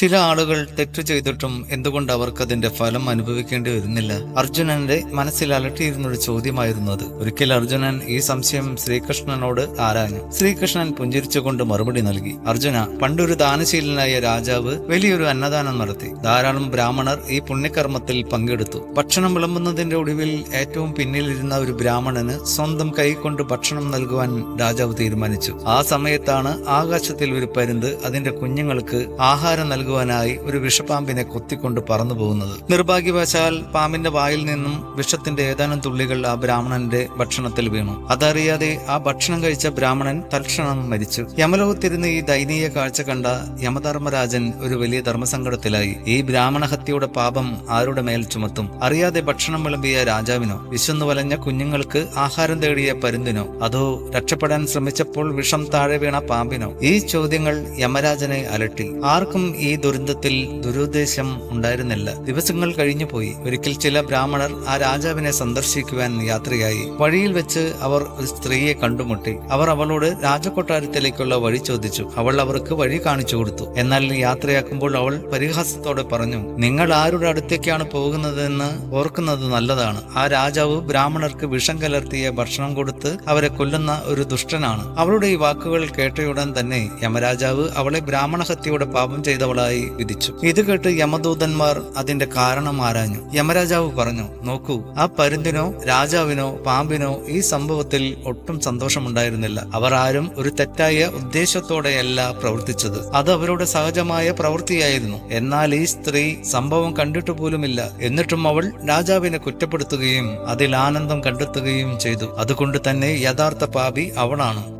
ചില ആളുകൾ തെറ്റു ചെയ്തിട്ടും എന്തുകൊണ്ട് അവർക്ക് അതിന്റെ ഫലം അനുഭവിക്കേണ്ടി വരുന്നില്ല? അർജുനന്റെ മനസ്സിൽ അലട്ടിയിരുന്നൊരു ചോദ്യമായിരുന്നു അത്. ഒരിക്കൽ അർജുനൻ ഈ സംശയം ശ്രീകൃഷ്ണനോട് ആരാഞ്ഞു. ശ്രീകൃഷ്ണൻ പുഞ്ചിരിച്ചുകൊണ്ട് മറുപടി നൽകി. അർജുന പണ്ടൊരു ദാനശീലനായ രാജാവ് വലിയൊരു അന്നദാനം നടത്തി. ധാരാളം ബ്രാഹ്മണർ ഈ പുണ്യകർമ്മത്തിൽ പങ്കെടുത്തു. ഭക്ഷണം വിളമ്പുന്നതിന്റെ ഒടുവിൽ ഏറ്റവും പിന്നിലിരുന്ന ഒരു ബ്രാഹ്മണന് സ്വന്തം കൈകൊണ്ട് ഭക്ഷണം നൽകുവാൻ രാജാവ് തീരുമാനിച്ചു. ആ സമയത്താണ് ആകാശത്തിൽ ഒരു പരുന്ത് അതിന്റെ കുഞ്ഞുങ്ങൾക്ക് ആഹാരം നൽകുവാനായി ഒരു വിഷപ്പാമ്പിനെ കൊത്തിക്കൊണ്ട് പറന്നു പോകുന്നത്. നിർഭാഗ്യവശാൽ പാമ്പിന്റെ വായിൽ നിന്നും വിഷത്തിന്റെ ഏതാനും തുള്ളികൾ ആ ബ്രാഹ്മണന്റെ ഭക്ഷണത്തിൽ വീണു. അതറിയാതെ ആ ഭക്ഷണം കഴിച്ച ബ്രാഹ്മണൻ തൽക്ഷണം മരിച്ചു. യമലോകത്തിരുന്ന് ഈ ദയനീയ കാഴ്ച കണ്ട യമധർമ്മരാജൻ ഒരു വലിയ ധർമ്മസങ്കടത്തിലായി. ഈ ബ്രാഹ്മണ ഹത്യയുടെ പാപം ആരുടെ മേൽ ചുമത്തും? അറിയാതെ ഭക്ഷണം വിളമ്പിയ രാജാവിനോ വിശന്നു വലഞ്ഞ കുഞ്ഞുങ്ങൾക്ക് ആഹാരം തേടിയ പരുന്തിനോ അതോ രക്ഷപ്പെടാൻ ശ്രമിച്ചപ്പോൾ വിഷം താഴെ വീണ പാമ്പിനോ? ഈ ചോദ്യങ്ങൾ യമരാജനെ അലട്ടി. ആർക്കും ഈ ദുരന്തത്തിൽ ദുരുദ്ദേശം ഉണ്ടായിരുന്നില്ല. ദിവസങ്ങൾ കഴിഞ്ഞു പോയി. ഒരിക്കൽ ചില ബ്രാഹ്മണർ ആ രാജാവിനെ സന്ദർശിക്കുവാൻ യാത്രയായി. വഴിയിൽ വെച്ച് അവർ ഒരു സ്ത്രീയെ കണ്ടുമുട്ടി. അവർ അവളോട് രാജകൊട്ടാരത്തിലേക്കുള്ള വഴി ചോദിച്ചു. അവൾ അവർക്ക് വഴി കാണിച്ചു കൊടുത്തു. എന്നാൽ യാത്രയാക്കുമ്പോൾ അവൾ പരിഹാസത്തോടെ പറഞ്ഞു നിങ്ങൾ ആരുടെ അടുത്തേക്കാണ് പോകുന്നതെന്ന് ഓർക്കുന്നത് നല്ലതാണ്. ആ രാജാവ് ബ്രാഹ്മണർക്ക് വിഷം കലർത്തിയ ഭക്ഷണം കൊടുത്ത് അവരെ കൊല്ലുന്ന ഒരു ദുഷ്ടനാണ്. അവളുടെ ഈ വാക്കുകൾ കേട്ടയുടൻ തന്നെ യമരാജാവ് അവളെ ബ്രാഹ്മണഹത്യയുടെ പാപം ചെയ്തവളായി. വിധിച്ചു. ഇത് കേട്ട് യമദൂതന്മാർ അതിന്റെ കാരണം ആരാഞ്ഞു. യമരാജാവ് പറഞ്ഞു നോക്കൂ ആ പരുന്തിനോ രാജാവിനോ പാമ്പിനോ ഈ സംഭവത്തിൽ ഒട്ടും സന്തോഷമുണ്ടായിരുന്നില്ല. അവർ ആരും ഒരു തെറ്റായ ഉദ്ദേശത്തോടെയല്ല പ്രവർത്തിച്ചത്. അത് അവരുടെ സഹജമായ പ്രവൃത്തിയായിരുന്നു. എന്നാൽ ഈ സ്ത്രീ സംഭവം കണ്ടിട്ട് പോലുമില്ല. എന്നിട്ടും അവൾ രാജാവിനെ കുറ്റപ്പെടുത്തുകയും അതിൽ ആനന്ദം കണ്ടെത്തുകയും ചെയ്തു. അതുകൊണ്ട് തന്നെ യഥാർത്ഥ പാപി അവളാണ്.